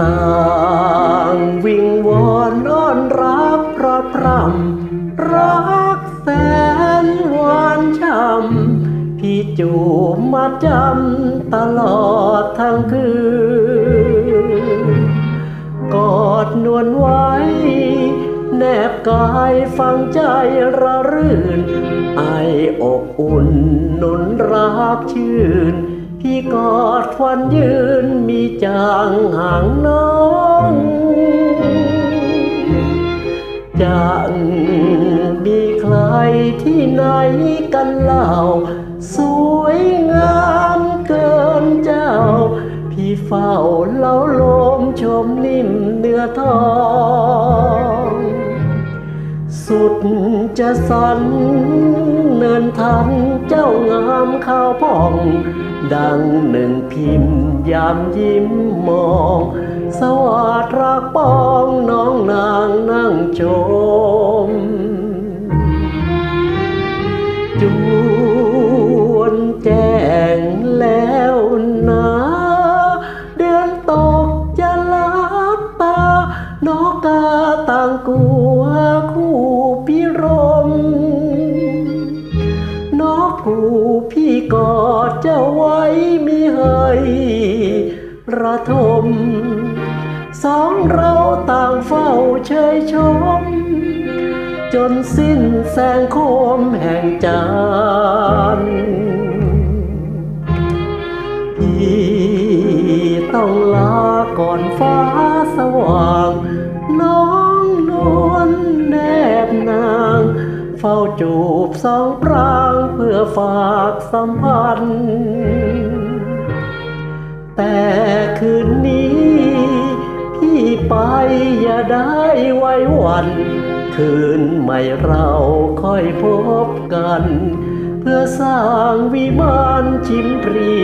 ต่างวิงวอนอ้อนรับพระพรำรักแสนหวานช่ำพี่จูบมาจำตลอดทั้งคืน กอดนวลไว้ แนบกายฟังใจระรื่น ไออกอุ่นนุนรักชื่น พี่กอดควันยืนมีจางห่างน้องจะมีใครที่ไหนกันเล่า สวยงามเกินเจ้า พี่เฝ้าเล่าลมชมนิ่มเนื้อทองสุดจะสัน เนินทันเจ้างามข้าวผ่อง ดังหนึ่งพิมพ์ยามยิ้มมอง สวัสดรักปองน้องนางนั่งชมจวนแจ้งแล้วนะเดือนตกจะลับตานกกาต่างกลัว นกกูพี่กอดเจ้าไว้มีให้ระทม สองเราต่างเฝ้าเชยชม จนสิ้นแสงโคมแห่งจันทร์พี่ต้องลาก่อนฟ้าสว่างน้อง เฝ้าจูบสองปรางเพื่อฝากสัมพันธ์แต่คืนนี้พี่ไปอย่าได้ไว้วัน คืนใหม่เราค่อยพบกัน เพื่อสร้างวิมานชิมพรี